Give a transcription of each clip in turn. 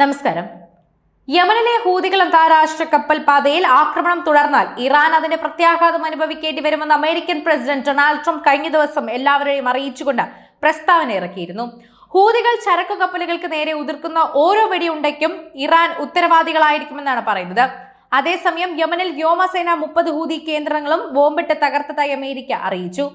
നമസ്കാരം. യമനിലെ ഹൂതികൾ അന്താരാഷ്ട്ര കപ്പൽ പാതയിൽ ആക്രമണം തുടർന്നാൽ ഇറാൻ അതിന്റെ പ്രത്യാഘാതം അനുഭവിക്കേണ്ടി വരുമെന്ന് അമേരിക്കൻ പ്രസിഡന്റ് ഡൊണാൾഡ് ട്രംപ് കഴിഞ്ഞ ദിവസം എല്ലാവരെയും അറിയിച്ചുകൊണ്ട് പ്രസ്താവന ഇറക്കിയിരുന്നു. ഹൂതികൾ ചരക്കു കപ്പലുകൾക്ക് നേരെ ഉതിർക്കുന്ന ഓരോ വെടിയുണ്ടയ്ക്കും ഇറാൻ ഉത്തരവാദികളായിരിക്കുമെന്നാണ് പറയുന്നത്. അതേസമയം യമനിൽ വ്യോമസേന മുപ്പത് ഹൂതി കേന്ദ്രങ്ങളും ബോംബിട്ട് തകർത്തതായി അമേരിക്ക അറിയിച്ചു.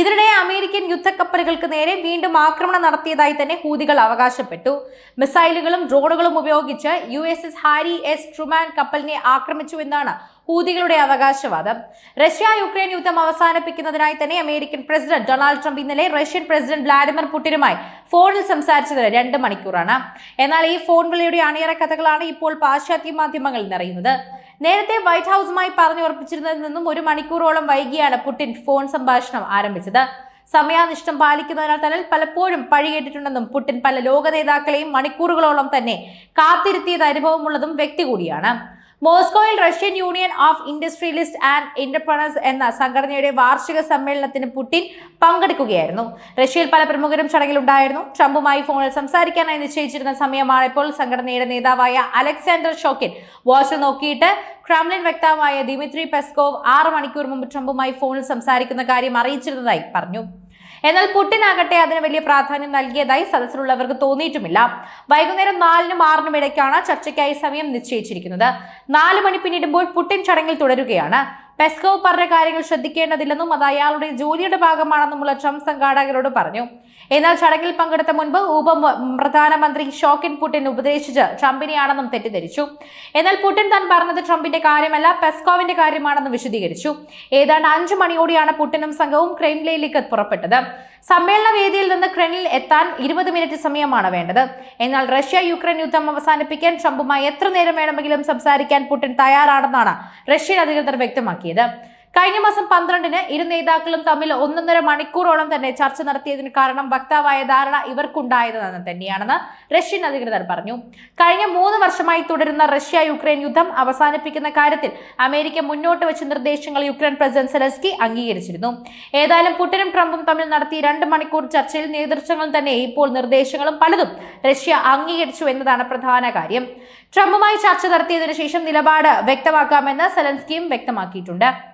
ഇതിനിടെ അമേരിക്കൻ യുദ്ധക്കപ്പലുകൾക്ക് നേരെ വീണ്ടും ആക്രമണം നടത്തിയതായി തന്നെ ഹൂതികൾ അവകാശപ്പെട്ടു. മിസൈലുകളും ഡ്രോണുകളും ഉപയോഗിച്ച് U S S Harry S Truman കപ്പലിനെ ആക്രമിച്ചു എന്നാണ് ഹൂതികളുടെ അവകാശവാദം. റഷ്യ യുക്രൈൻ യുദ്ധം അവസാനിപ്പിക്കുന്നതിനായി തന്നെ അമേരിക്കൻ പ്രസിഡന്റ് ഡൊണാൾഡ് ട്രംപ് ഇന്നലെ റഷ്യൻ പ്രസിഡന്റ് വ്ളാഡിമിർ പുടിനുമായി ഫോണിൽ സംസാരിച്ചത് രണ്ട് മണിക്കൂറാണ്. എന്നാൽ ഈ ഫോൺ വിളിയുടെ അണിയറ കഥകളാണ് ഇപ്പോൾ പാശ്ചാത്യ മാധ്യമങ്ങളിൽ നിറയുന്നത്. നേരത്തെ വൈറ്റ് ഹൗസുമായി പറഞ്ഞുറപ്പിച്ചിരുന്നതിൽ നിന്നും ഒരു മണിക്കൂറോളം വൈകിയാണ് പുടിൻ ഫോൺ സംഭാഷണം ആരംഭിച്ചത്. സമയാനിഷ്ടം പാലിക്കുന്നതിനാൽ തന്നെ പലപ്പോഴും പഴി കേട്ടിട്ടുണ്ടെന്നും പുടിൻ പല ലോക നേതാക്കളെയും മണിക്കൂറുകളോളം തന്നെ കാത്തിരുത്തിയത് അനുഭവമുള്ളതും വ്യക്തി കൂടിയാണ്. മോസ്കോയിൽ Russian union of industrialist and entrepreneurs എന്ന സംഘടനയുടെ വാർഷിക സമ്മേളനത്തിന് പുടിൻ പങ്കെടുക്കുകയായിരുന്നു. റഷ്യയിൽ പല പ്രമുഖരും ചടങ്ങിലുണ്ടായിരുന്നു. ട്രംപുമായി ഫോണിൽ സംസാരിക്കാനായി നിശ്ചയിച്ചിരുന്ന സമയമാണ് ഇപ്പോൾ സംഘടനയുടെ നേതാവായ അലക്സാണ്ടർ ഷോക്കിൻ വാച്ച് നോക്കിയിട്ട് ക്രംലിൻ വക്താവായ ദിമിത്രി പെസ്കോവ് ആറ് മണിക്കൂർ മുമ്പ് ട്രംപുമായി ഫോണിൽ സംസാരിക്കുന്ന കാര്യം അറിയിച്ചിരുന്നതായി പറഞ്ഞു. എന്നാൽ പുടിൻ ആകട്ടെ അതിന് വലിയ പ്രാധാന്യം നൽകിയതായി സദസ്സിലുള്ളവർക്ക് തോന്നിയിട്ടുമില്ല. വൈകുന്നേരം നാലിനും ആറിനും ഇടയ്ക്കാണ് ചർച്ചയ്ക്കായി സമയം നിശ്ചയിച്ചിരിക്കുന്നത്. നാല് മണി പിന്നിടുമ്പോൾ പുടിൻ ചടങ്ങിൽ തുടരുകയാണ്. പെസ്കോവ് പറഞ്ഞ കാര്യങ്ങൾ ശ്രദ്ധിക്കേണ്ടതില്ലെന്നും അത് അയാളുടെ ജോലിയുടെ ഭാഗമാണെന്നുമുള്ള ട്രംപ് സംഘാടകരോട് പറഞ്ഞു. എന്നാൽ ചടങ്ങിൽ പങ്കെടുത്ത മുൻപ് ഉപ പ്രധാനമന്ത്രി ഷോക്കിൻ പുടിൻ ഉപദേശിച്ച് ട്രംപിനെയാണെന്നും തെറ്റിദ്ധരിച്ചു. എന്നാൽ പുടിൻ താൻ പറഞ്ഞത് ട്രംപിന്റെ കാര്യമല്ല പെസ്കോവിന്റെ കാര്യമാണെന്ന് വിശദീകരിച്ചു. ഏതാണ്ട് അഞ്ചു മണിയോടെയാണ് പുടിനും സംഘവും ക്രെംലിനിലേക്ക് പുറപ്പെട്ടത്. സമ്മേളന വേദിയിൽ നിന്ന് ക്രെനിൽ എത്താൻ ഇരുപത് മിനിറ്റ് സമയമാണ് വേണ്ടത്. എന്നാൽ റഷ്യ യുക്രൈൻ യുദ്ധം അവസാനിപ്പിക്കാൻ ട്രംപുമായി എത്ര നേരം വേണമെങ്കിലും സംസാരിക്കാൻ പുടിൻ തയ്യാറാണെന്നാണ് റഷ്യൻ അധികൃതർ വ്യക്തമാക്കിയത് കഴിഞ്ഞ മാസം പന്ത്രണ്ടിന് ഇരു നേതാക്കളും തമ്മിൽ ഒന്നൊന്നര മണിക്കൂറോളം തന്നെ ചർച്ച നടത്തിയതിന് കാരണം വക്താവായ ധാരണ ഇവർക്കുണ്ടായതെന്ന് തന്നെയാണെന്ന് റഷ്യൻ അധികൃതർ പറഞ്ഞു. കഴിഞ്ഞ മൂന്ന് വർഷമായി തുടരുന്ന റഷ്യ യുക്രൈൻ യുദ്ധം അവസാനിപ്പിക്കുന്ന കാര്യത്തിൽ അമേരിക്ക മുന്നോട്ട് വെച്ച നിർദ്ദേശങ്ങൾ യുക്രൈൻ പ്രസിഡന്റ് സെലസ്കി അംഗീകരിച്ചിരുന്നു. ഏതായാലും പുടിനും ട്രംപും തമ്മിൽ നടത്തിയ രണ്ട് മണിക്കൂർ ചർച്ചയിൽ നേതൃത്വങ്ങൾ തന്നെ ഇപ്പോൾ നിർദ്ദേശങ്ങളും പലതും റഷ്യ അംഗീകരിച്ചു എന്നതാണ് പ്രധാന കാര്യം. ട്രംപുമായി ചർച്ച നടത്തിയതിനു ശേഷം നിലപാട് വ്യക്തമാക്കാമെന്ന് സെലൻസ്കിയും വ്യക്തമാക്കിയിട്ടുണ്ട്.